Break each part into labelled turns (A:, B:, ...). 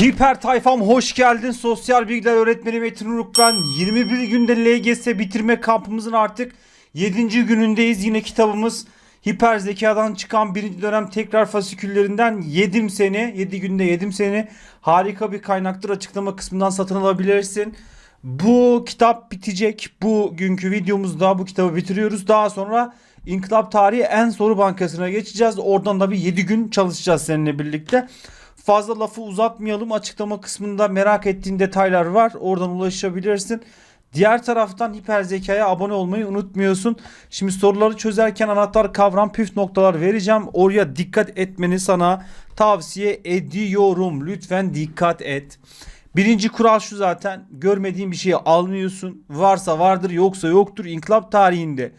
A: Hiper tayfam hoş geldin. Sosyal bilgiler öğretmeni Metin Urukkan. 21 günde LGS bitirme kampımızın artık 7. günündeyiz. Yine kitabımız Hiper zekadan çıkan birinci dönem tekrar fasiküllerinden yedim seni. 7 günde yedim seni. Harika bir kaynaktır. Açıklama kısmından satın alabilirsin. Bu kitap bitecek. Bugünkü videomuzda bu kitabı bitiriyoruz. Daha sonra İnkılap Tarihi en soru bankasına geçeceğiz. Oradan da bir 7 gün çalışacağız seninle birlikte. Fazla lafı uzatmayalım. Açıklama kısmında merak ettiğin detaylar var. Oradan ulaşabilirsin. Diğer taraftan hiper zekaya abone olmayı unutmuyorsun. Şimdi soruları çözerken anahtar kavram püf noktalar vereceğim. Oraya dikkat etmeni sana tavsiye ediyorum. Lütfen dikkat et. Birinci kural şu zaten. Görmediğin bir şeyi almıyorsun. Varsa vardır yoksa yoktur. İnkılap tarihinde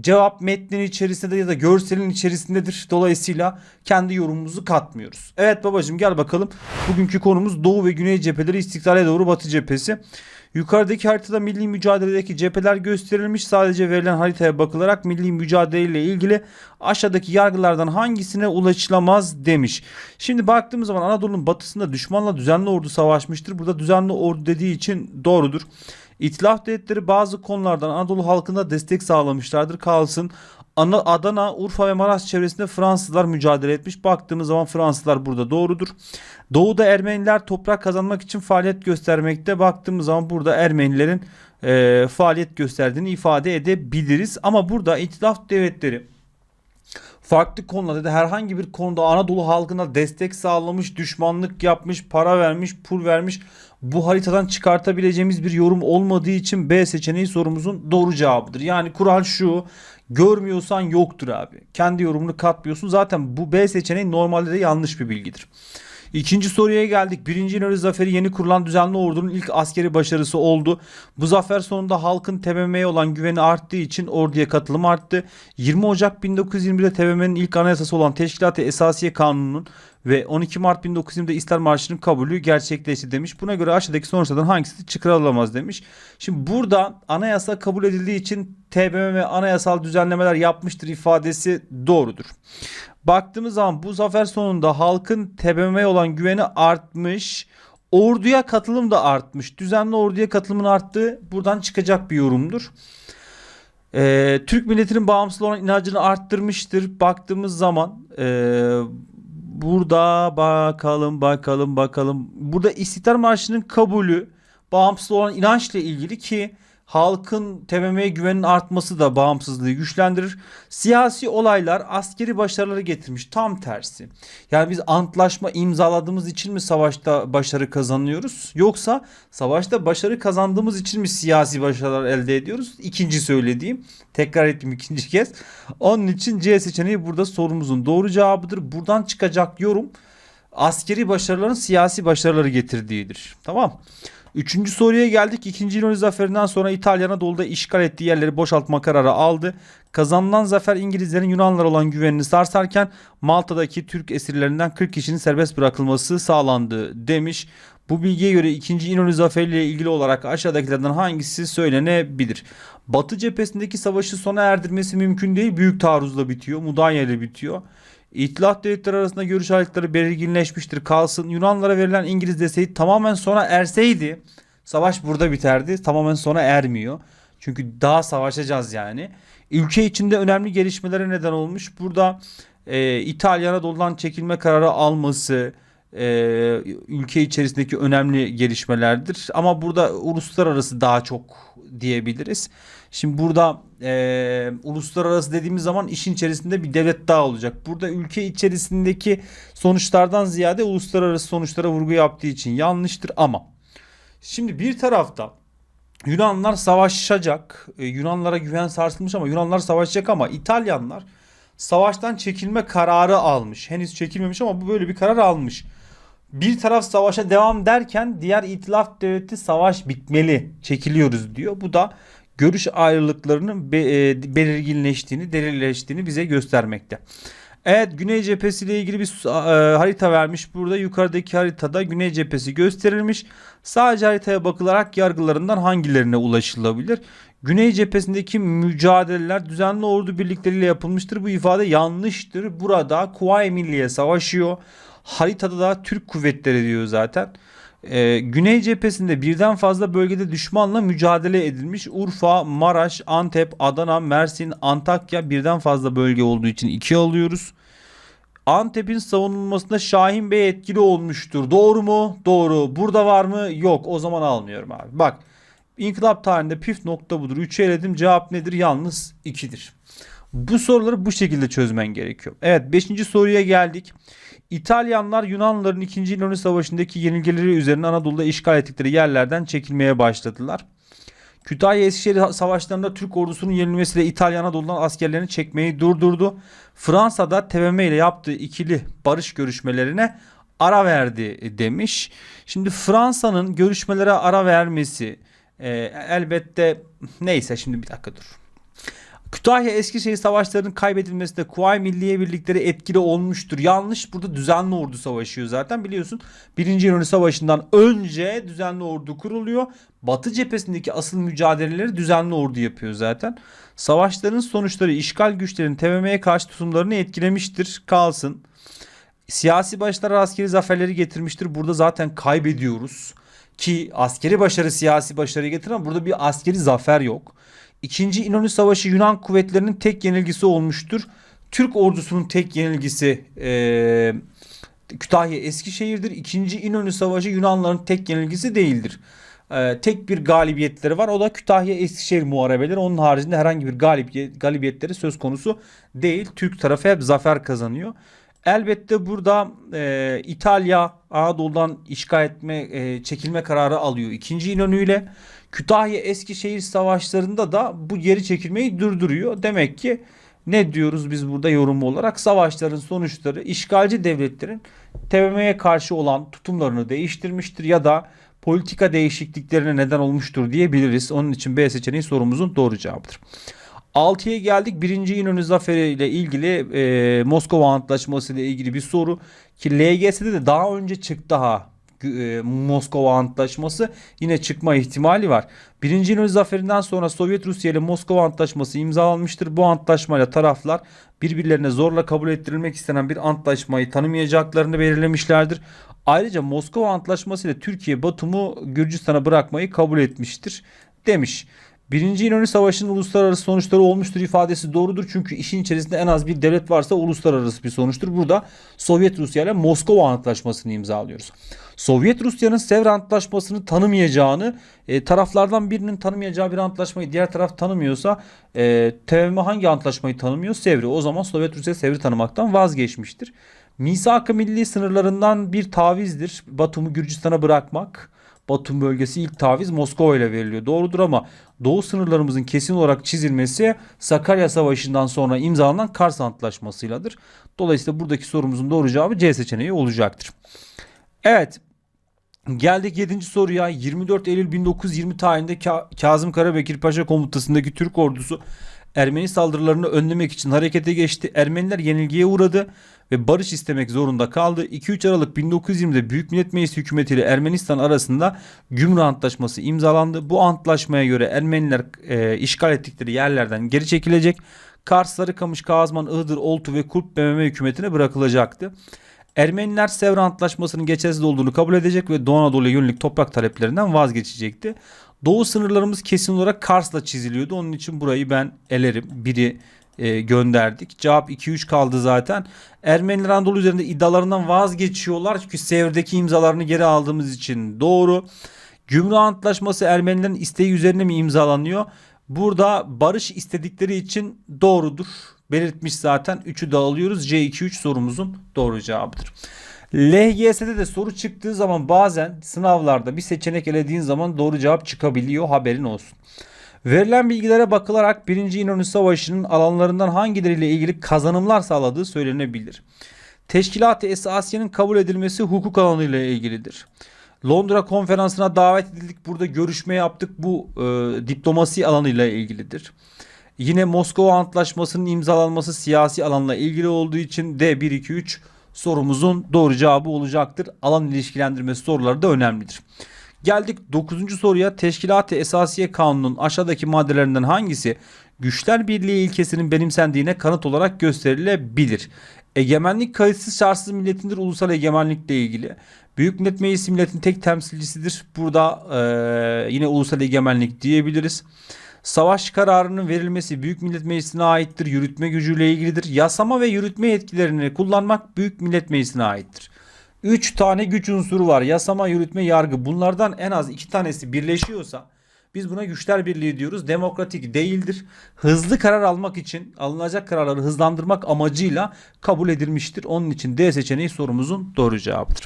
A: cevap metnin içerisinde ya da görselin içerisindedir. Dolayısıyla kendi yorumumuzu katmıyoruz. Evet babacığım gel bakalım. Bugünkü konumuz Doğu ve Güney cepheleri istiklale doğru Batı cephesi. Yukarıdaki haritada milli mücadeledeki cepheler gösterilmiş. Sadece verilen haritaya bakılarak milli mücadele ile ilgili aşağıdaki yargılardan hangisine ulaşılamaz demiş. Şimdi baktığımız zaman Anadolu'nun batısında düşmanla düzenli ordu savaşmıştır. Burada düzenli ordu dediği için doğrudur. İtilaf devletleri bazı konulardan Anadolu halkına destek sağlamışlardır. Kalsın Ana- Adana, Urfa ve Maraş çevresinde Fransızlar mücadele etmiş. Baktığımız zaman Fransızlar burada doğrudur. Doğuda Ermeniler toprak kazanmak için faaliyet göstermekte. Baktığımız zaman burada Ermenilerin e, faaliyet gösterdiğini ifade edebiliriz. Ama burada İtilaf devletleri farklı konularda da herhangi bir konuda Anadolu halkına destek sağlamış, düşmanlık yapmış, para vermiş, pul vermiş. Bu haritadan çıkartabileceğimiz bir yorum olmadığı için B seçeneği sorumuzun doğru cevabıdır. Yani kural şu. Görmüyorsan yoktur abi. Kendi yorumunu katmıyorsun. Zaten bu B seçeneği normalde de yanlış bir bilgidir. İkinci soruya geldik. Birinci İnönü Zaferi yeni kurulan düzenli ordunun ilk askeri başarısı oldu. Bu zafer sonunda halkın TBMM'ye olan güveni arttığı için orduya katılım arttı. 20 Ocak 1921'de TBMM'nin ilk anayasası olan Teşkilat-ı Esasiye Kanunu'nun ve 12 Mart 1920'de İster Marşı'nın kabulü gerçekleşti demiş. Buna göre aşağıdaki sonuçlardan hangisi çıkarılamaz demiş. Şimdi burada anayasa kabul edildiği için TBMM anayasal düzenlemeler yapmıştır ifadesi doğrudur. Baktığımız zaman bu zafer sonunda halkın TBMM'ye olan güveni artmış. Orduya katılım da artmış. Düzenli orduya katılımın arttığı buradan çıkacak bir yorumdur. Ee, Türk milletinin bağımsız olan inancını arttırmıştır. Baktığımız zaman ee, burada bakalım bakalım bakalım. Burada İstiklal Marşı'nın kabulü bağımsız olan inançla ilgili ki halkın TBMM'ye güvenin artması da bağımsızlığı güçlendirir. Siyasi olaylar askeri başarıları getirmiş. Tam tersi. Yani biz antlaşma imzaladığımız için mi savaşta başarı kazanıyoruz? Yoksa savaşta başarı kazandığımız için mi siyasi başarılar elde ediyoruz? İkinci söylediğim. Tekrar ettim ikinci kez. Onun için C seçeneği burada sorumuzun doğru cevabıdır. Buradan çıkacak yorum askeri başarıların siyasi başarıları getirdiğidir. Tamam. Üçüncü soruya geldik. İkinci İnönü zaferinden sonra İtalya Anadolu'da işgal ettiği yerleri boşaltma kararı aldı. Kazanılan zafer İngilizlerin Yunanlar olan güvenini sarsarken Malta'daki Türk esirlerinden 40 kişinin serbest bırakılması sağlandı demiş. Bu bilgiye göre 2. İnönü zaferiyle ilgili olarak aşağıdakilerden hangisi söylenebilir? Batı cephesindeki savaşı sona erdirmesi mümkün değil. Büyük taarruzla bitiyor. Mudanya ile bitiyor. İtilaf devletleri arasında görüş ayrılıkları belirginleşmiştir. Kalsın Yunanlara verilen İngiliz desteği tamamen sona erseydi savaş burada biterdi. Tamamen sona ermiyor. Çünkü daha savaşacağız yani. Ülke içinde önemli gelişmelere neden olmuş. Burada e, İtalya Anadolu'dan çekilme kararı alması e, ülke içerisindeki önemli gelişmelerdir. Ama burada uluslararası daha çok diyebiliriz. Şimdi burada e, uluslararası dediğimiz zaman işin içerisinde bir devlet daha olacak. Burada ülke içerisindeki sonuçlardan ziyade uluslararası sonuçlara vurgu yaptığı için yanlıştır ama şimdi bir tarafta Yunanlar savaşacak. E, Yunanlara güven sarsılmış ama Yunanlar savaşacak ama İtalyanlar savaştan çekilme kararı almış. Henüz çekilmemiş ama bu böyle bir karar almış. Bir taraf savaşa devam derken diğer itilaf devleti savaş bitmeli, çekiliyoruz diyor. Bu da görüş ayrılıklarının e, belirginleştiğini, derinleştiğini bize göstermekte. Evet Güney cephesi ile ilgili bir e, harita vermiş. Burada yukarıdaki haritada Güney cephesi gösterilmiş. Sadece haritaya bakılarak yargılarından hangilerine ulaşılabilir? Güney cephesindeki mücadeleler düzenli ordu birlikleriyle yapılmıştır. Bu ifade yanlıştır. Burada Kuvayi Milliye savaşıyor. Haritada da Türk kuvvetleri diyor zaten. Ee, Güney cephesinde birden fazla bölgede düşmanla mücadele edilmiş. Urfa, Maraş, Antep, Adana, Mersin, Antakya birden fazla bölge olduğu için ikiye alıyoruz. Antep'in savunulmasında Şahin Bey etkili olmuştur. Doğru mu? Doğru. Burada var mı? Yok. O zaman almıyorum abi. Bak. İnkılap tarihinde püf nokta budur. 3'ü eledim. Cevap nedir? Yalnız 2'dir. Bu soruları bu şekilde çözmen gerekiyor. Evet 5. soruya geldik. İtalyanlar Yunanlıların 2. İnönü Savaşı'ndaki yenilgileri üzerine Anadolu'da işgal ettikleri yerlerden çekilmeye başladılar. Kütahya Eskişehir savaşlarında Türk ordusunun yenilmesiyle İtalya Anadolu'dan askerlerini çekmeyi durdurdu. Fransa'da TBMM ile yaptığı ikili barış görüşmelerine ara verdi demiş. Şimdi Fransa'nın görüşmelere ara vermesi e, elbette neyse şimdi bir dakika dur. Kütahya Eskişehir savaşlarının kaybedilmesinde Kuvayi Milliye birlikleri etkili olmuştur. Yanlış burada düzenli ordu savaşıyor zaten biliyorsun. Birinci İnönü Savaşı'ndan önce düzenli ordu kuruluyor. Batı cephesindeki asıl mücadeleleri düzenli ordu yapıyor zaten. Savaşların sonuçları işgal güçlerin TBMM'ye karşı tutumlarını etkilemiştir. Kalsın. Siyasi başlar askeri zaferleri getirmiştir. Burada zaten kaybediyoruz. Ki askeri başarı siyasi başarı getiren burada bir askeri zafer yok. İkinci İnönü Savaşı Yunan kuvvetlerinin tek yenilgisi olmuştur. Türk ordusunun tek yenilgisi e, Kütahya Eskişehir'dir. İkinci İnönü Savaşı Yunanların tek yenilgisi değildir. E, tek bir galibiyetleri var. O da Kütahya Eskişehir muharebeleri. Onun haricinde herhangi bir galibiyet, galibiyetleri söz konusu değil. Türk tarafı hep zafer kazanıyor. Elbette burada e, İtalya Anadolu'dan işgal etme, e, çekilme kararı alıyor. İkinci İnönü ile Kütahya Eskişehir savaşlarında da bu geri çekilmeyi durduruyor. Demek ki ne diyoruz biz burada yorum olarak? Savaşların sonuçları işgalci devletlerin TBMM'ye karşı olan tutumlarını değiştirmiştir ya da politika değişikliklerine neden olmuştur diyebiliriz. Onun için B seçeneği sorumuzun doğru cevabıdır. 6'ya geldik. Birinci İnönü Zaferi ile ilgili e, Moskova Antlaşması ile ilgili bir soru. Ki LGS'de de daha önce çıktı ha e, Moskova Antlaşması yine çıkma ihtimali var. Birinci İnönü Zaferi'nden sonra Sovyet Rusya ile Moskova Antlaşması imzalanmıştır. Bu antlaşmayla taraflar birbirlerine zorla kabul ettirilmek istenen bir antlaşmayı tanımayacaklarını belirlemişlerdir. Ayrıca Moskova Antlaşması ile Türkiye Batum'u Gürcistan'a bırakmayı kabul etmiştir demiş. Birinci İnönü Savaşı'nın uluslararası sonuçları olmuştur ifadesi doğrudur. Çünkü işin içerisinde en az bir devlet varsa uluslararası bir sonuçtur. Burada Sovyet Rusya ile Moskova Antlaşması'nı imzalıyoruz. Sovyet Rusya'nın Sevr Antlaşması'nı tanımayacağını, e, taraflardan birinin tanımayacağı bir antlaşmayı diğer taraf tanımıyorsa e, TBMM hangi antlaşmayı tanımıyor? Sevr'i. O zaman Sovyet Rusya Sevr'i tanımaktan vazgeçmiştir. Misak-ı milli sınırlarından bir tavizdir. Batum'u Gürcistan'a bırakmak. Batum bölgesi ilk taviz Moskova ile veriliyor. Doğrudur ama doğu sınırlarımızın kesin olarak çizilmesi Sakarya Savaşı'ndan sonra imzalanan Kars Antlaşması'yladır. Dolayısıyla buradaki sorumuzun doğru cevabı C seçeneği olacaktır. Evet. Geldik 7. soruya. 24 Eylül 1920 tarihinde Ka- Kazım Karabekir Paşa komutasındaki Türk ordusu Ermeni saldırılarını önlemek için harekete geçti. Ermeniler yenilgiye uğradı ve barış istemek zorunda kaldı. 2-3 Aralık 1920'de Büyük Millet Meclisi hükümeti ile Ermenistan arasında Gümrük Antlaşması imzalandı. Bu antlaşmaya göre Ermeniler e, işgal ettikleri yerlerden geri çekilecek. Kars, Sarıkamış, Kazman, Iğdır, Oltu ve Kurp BMM hükümetine bırakılacaktı. Ermeniler Sevr Antlaşması'nın geçersiz olduğunu kabul edecek ve Doğu Anadolu'ya yönelik toprak taleplerinden vazgeçecekti. Doğu sınırlarımız kesin olarak Kars'la çiziliyordu. Onun için burayı ben elerim. Biri e, gönderdik. Cevap 2-3 kaldı zaten. Ermeniler Anadolu üzerinde iddialarından vazgeçiyorlar. Çünkü Sevr'deki imzalarını geri aldığımız için doğru. Gümrük Antlaşması Ermenilerin isteği üzerine mi imzalanıyor? Burada barış istedikleri için doğrudur. Belirtmiş zaten. 3'ü de alıyoruz. C2-3 sorumuzun doğru cevabıdır. LGS'de de soru çıktığı zaman bazen sınavlarda bir seçenek elediğin zaman doğru cevap çıkabiliyor haberin olsun. Verilen bilgilere bakılarak 1. İnönü Savaşı'nın alanlarından hangileriyle ilgili kazanımlar sağladığı söylenebilir. Teşkilat-ı Esasiye'nin kabul edilmesi hukuk alanıyla ilgilidir. Londra konferansına davet edildik. Burada görüşme yaptık. Bu e, diplomasi alanıyla ilgilidir. Yine Moskova Antlaşması'nın imzalanması siyasi alanla ilgili olduğu için D 1 2 3 sorumuzun doğru cevabı olacaktır. Alan ilişkilendirmesi soruları da önemlidir. Geldik 9. soruya. Teşkilat-ı Esasiye Kanunu'nun aşağıdaki maddelerinden hangisi güçler birliği ilkesinin benimsendiğine kanıt olarak gösterilebilir? Egemenlik kayıtsız şartsız milletindir ulusal egemenlikle ilgili. Büyük Millet Meclisi milletin tek temsilcisidir. Burada eee, yine ulusal egemenlik diyebiliriz. Savaş kararının verilmesi Büyük Millet Meclisi'ne aittir. Yürütme gücüyle ilgilidir. Yasama ve yürütme yetkilerini kullanmak Büyük Millet Meclisi'ne aittir. 3 tane güç unsuru var. Yasama, yürütme, yargı. Bunlardan en az 2 tanesi birleşiyorsa biz buna güçler birliği diyoruz. Demokratik değildir. Hızlı karar almak için alınacak kararları hızlandırmak amacıyla kabul edilmiştir. Onun için D seçeneği sorumuzun doğru cevabıdır.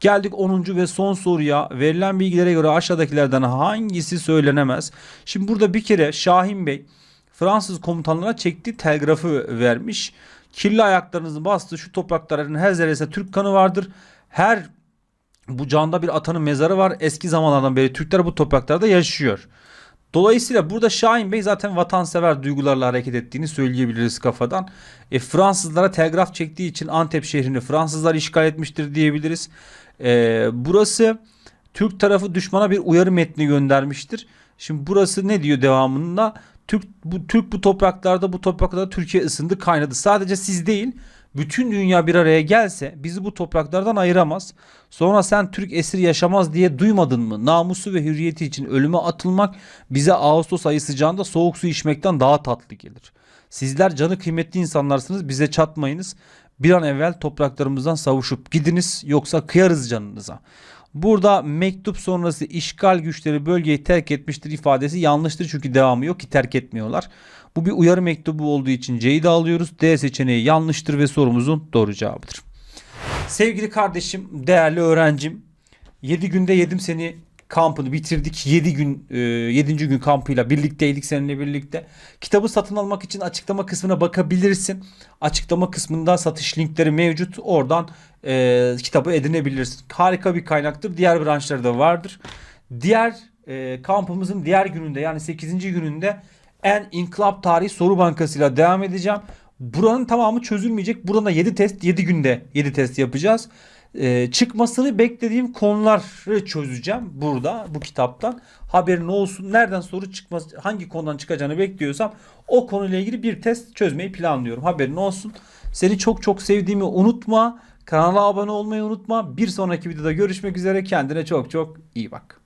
A: Geldik 10. ve son soruya. Verilen bilgilere göre aşağıdakilerden hangisi söylenemez? Şimdi burada bir kere Şahin Bey Fransız komutanlara çektiği telgrafı vermiş. Kirli ayaklarınızı bastı şu toprakların her zerresinde Türk kanı vardır. Her bu canda bir atanın mezarı var. Eski zamanlardan beri Türkler bu topraklarda yaşıyor. Dolayısıyla burada Şahin Bey zaten vatansever duygularla hareket ettiğini söyleyebiliriz kafadan. E, Fransızlara telgraf çektiği için Antep şehrini Fransızlar işgal etmiştir diyebiliriz. E, burası Türk tarafı düşmana bir uyarı metni göndermiştir. Şimdi burası ne diyor devamında? Türk bu Türk bu topraklarda bu topraklarda Türkiye ısındı kaynadı. Sadece siz değil bütün dünya bir araya gelse bizi bu topraklardan ayıramaz. Sonra sen Türk esir yaşamaz diye duymadın mı? Namusu ve hürriyeti için ölüme atılmak bize Ağustos ayı sıcağında soğuk su içmekten daha tatlı gelir. Sizler canı kıymetli insanlarsınız bize çatmayınız. Bir an evvel topraklarımızdan savuşup gidiniz yoksa kıyarız canınıza. Burada mektup sonrası işgal güçleri bölgeyi terk etmiştir ifadesi yanlıştır çünkü devamı yok ki terk etmiyorlar. Bu bir uyarı mektubu olduğu için C'yi de alıyoruz. D seçeneği yanlıştır ve sorumuzun doğru cevabıdır. Sevgili kardeşim, değerli öğrencim. 7 günde yedim seni kampını bitirdik. 7 gün e, 7. gün kampıyla birlikteydik seninle birlikte. Kitabı satın almak için açıklama kısmına bakabilirsin. Açıklama kısmında satış linkleri mevcut. Oradan e, kitabı edinebilirsin. Harika bir kaynaktır. Diğer branşları da vardır. Diğer e, kampımızın diğer gününde yani 8. gününde en inkılap tarihi soru bankasıyla devam edeceğim. Buranın tamamı çözülmeyecek. Burada 7 test 7 günde 7 test yapacağız. Ee, çıkmasını beklediğim konuları çözeceğim burada bu kitaptan. Haberin olsun. Nereden soru çıkması hangi konudan çıkacağını bekliyorsam o konuyla ilgili bir test çözmeyi planlıyorum. Haberin olsun. Seni çok çok sevdiğimi unutma. Kanala abone olmayı unutma. Bir sonraki videoda görüşmek üzere. Kendine çok çok iyi bak.